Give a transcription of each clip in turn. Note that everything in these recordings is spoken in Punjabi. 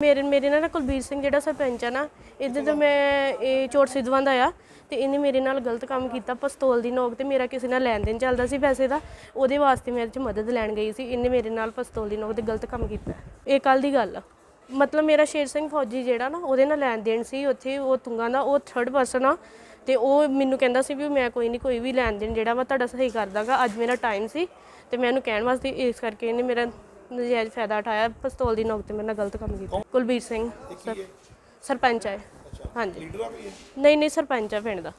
ਮੇਰੇ ਮੇਰੇ ਨਾਲ ਨਾ ਕੁਲਬੀਰ ਸਿੰਘ ਜਿਹੜਾ ਸਰਪੰਚ ਆ ਨਾ, ਇਹਦੇ ਤੋਂ ਮੈਂ ਇਹ ਚੋਟ ਸਿੱਧਵਾਂ ਦਾ ਆ ਤੇ ਇਹਨੇ ਮੇਰੇ ਨਾਲ ਗਲਤ ਕੰਮ ਕੀਤਾ, ਪਿਸਤੌਲ ਦੀ ਨੋਕ ਤੇ ਮੇਰਾ ਕਿਸੇ ਨਾਲ ਲੈਣ ਦੇਣ ਚੱਲਦਾ ਸੀ ਪੈਸੇ ਦਾ, ਉਹਦੇ ਵਾਸਤੇ ਮੈਂ ਇਹਦੇ ਚ ਮਦਦ ਲੈਣ ਗਈ ਸੀ, ਇਹਨੇ ਮੇਰੇ ਨਾਲ ਪਿਸਤੌਲ ਦੀ ਨੋਕ ਤੇ ਗਲਤ ਕੰਮ ਕੀਤਾ। ਇਹ ਕੱਲ ਦੀ ਗੱਲ ਆ। ਮਤਲਬ ਮੇਰਾ ਸ਼ੇਰ ਸਿੰਘ ਫੌਜੀ ਜਿਹੜਾ ਨਾ, ਉਹਦੇ ਨਾਲ ਲੈਣ ਦੇਣ ਸੀ, ਉੱਥੇ ਉਹ ਤੁੰਗਾ ਦਾ, ਉਹ ਥਰਡ ਪਰਸਨ ਆ ਤੇ ਉਹ ਮੈਨੂੰ ਕਹਿੰਦਾ ਸੀ ਵੀ ਮੈਂ ਕੋਈ ਨਹੀਂ ਕੋਈ ਵੀ ਲੈਣ ਦੇਣ ਜਿਹੜਾ ਵਾ ਤੁਹਾਡਾ ਸਹੀ ਕਰ ਦਾਂਗਾ ਅੱਜ ਮੇਰਾ ਟਾਈਮ ਸੀ ਤੇ ਮੈਂ ਇਹਨੂੰ ਕਹਿਣ ਵਾਸਤੇ ਇਸ ਕਰਕੇ ਇਹਨੇ ਮੇਰਾ ਨਜਾਇਜ਼ ਫਾਇਦਾ ਉਠਾਇਆ ਪਿਸਤੌਲ ਦੀ ਨੋਕ ਤੇ ਮੇਰੇ ਨਾਲ ਗਲਤ ਕੰਮ ਕੀਤਾ। ਕੁਲਬੀਰ ਸਿੰਘ ਸਰ ਸਰਪੰਚ ਹੈ। ਹਾਂਜੀ। ਨਹੀਂ ਨਹੀਂ ਸਰਪੰਚ ਹੈ ਪਿੰਡ ਦਾ।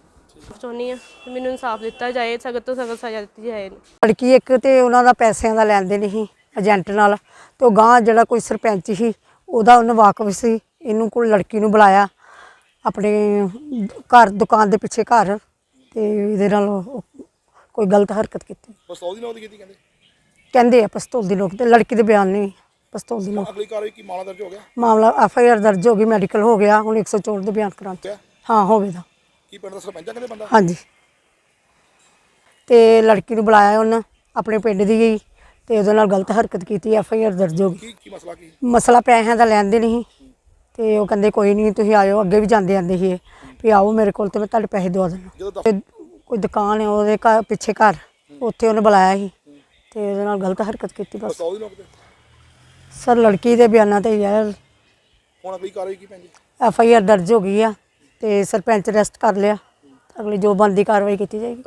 ਚਾਹੁੰਦੀ ਆ ਮੈਨੂੰ ਇਨਸਾਫ ਦਿੱਤਾ ਜਾਏ ਸਖਤ ਤੋਂ ਸਖਤ ਸਜ਼ਾ ਦਿੱਤੀ ਜਾਏ। ਇਹਨੂੰ ਲੜਕੀ ਇੱਕ ਤੇ ਉਹਨਾਂ ਦਾ ਪੈਸਿਆਂ ਦਾ ਲੈਣ ਦੇਣ ਸੀ ਏਜੰਟ ਨਾਲ ਤੇ ਉਹ ਗਾਂ ਜਿਹੜਾ ਕੋਈ ਸਰਪੰਚ ਸੀ ਉਹਦਾ ਉਹਨੂੰ ਵਾਕਫ ਸੀ ਇਹਨੂੰ ਕੋਲ ਲੜਕੀ ਨੂੰ ਬੁਲਾਇਆ ਆਪਣੇ ਘਰ ਦੁਕਾਨ ਦੇ ਪਿੱਛੇ ਘਰ ਤੇ ਇਹਦੇ ਨਾਲ ਉਹ ਕੋਈ ਗਲਤ ਹਰਕਤ ਕੀਤੀ। ਪਿਸਤੌਲ ਦੀ ਨੋਕ ਦੀ ਕੀਤੀ ਕਹਿੰਦੇ? ਕਹਿੰਦੇ ਆ ਪਿਸਤੌਲ ਦੀ ਲੋਕ ਤੇ ਲੜਕੀ ਦੇ ਬਿਆਨ ਨਹੀਂ ਪਿਸਤੌਲ ਦੀ ਲੋਕ ਅਗਲੀ ਕਾਰਵਾਈ ਕੀ ਮਾਮਲਾ ਦਰਜ ਹੋ ਗਿਆ? ਮਾਮਲਾ ਐਫ ਆਈ ਆਰ ਦਰਜ ਹੋ ਗਈ ਮੈਡੀਕਲ ਹੋ ਗਿਆ ਹੁਣ 104 ਦੇ ਬਿਆਨ ਕਰਾਂ ਕਿਆ ਹਾਂ। ਹੋਵੇਗਾ ਕੀ ਪਿੰਡ ਦਾ ਸਰਪੰਚ ਆ ਕਹਿੰਦੇ ਬੰਦਾ? ਹਾਂਜੀ। ਤੇ ਲੜਕੀ ਨੂੰ ਬੁਲਾਇਆ ਉਹਨਾਂ ਆਪਣੇ ਪਿੰਡ ਦੀ ਗਈ ਤੇ ਉਹਦੇ ਨਾਲ ਗਲਤ ਹਰਕਤ ਕੀਤੀ ਐਫ ਆਈ ਆਰ ਦਰਜ ਹੋ ਗਈ। ਕੀ ਕੀ ਮਸਲਾ ਕੀ? ਮਸਲਾ ਪੈਸਿਆਂ ਦਾ ਲੈਂਦੇ ਨਹੀਂ ਤੇ ਉਹ ਕਹਿੰਦੇ ਕੋਈ ਨਹੀਂ ਤੁਸੀਂ ਆਇਓ ਅੱਗੇ ਵੀ ਜਾਂਦੇ ਆਂਦੇ ਸੀ ਇਹ, ਵੀ ਆਓ ਮੇਰੇ ਕੋਲ ਤੇ ਮੈਂ ਤੁਹਾਡੇ ਪੈਸੇ ਦਵਾ ਜਦੋਂ ਤੇ ਕੋਈ ਦੁਕਾਨ ਹੈ ਉਹਦੇ ਘਰ ਪਿੱਛੇ ਘਰ ਉੱਥੇ ਉਹਨੇ ਬੁਲਾਇਆ ਸੀ। ਤੇ ਉਹਦੇ ਨਾਲ ਗਲਤ ਹਰਕਤ ਕੀਤੀ ਬਸ। ਦੀ ਸਰ ਲੜਕੀ ਦੇ ਬਿਆਨਾਂ ਤੇ ਯਾਰ ਹੁਣ ਅਗਲੀ ਕਾਰਵਾਈ ਕੀ ਪੈਂਦੀ? ਐਫ ਆਈ ਆਰ ਦਰਜ ਹੋ ਗਈ ਆ ਤੇ ਸਰਪੰਚ ਅਰੈਸਟ ਕਰ ਲਿਆ। ਅਗਲੀ ਜੋ ਬਣਦੀ ਕਾਰਵਾਈ ਕੀਤੀ ਜਾਏਗੀ।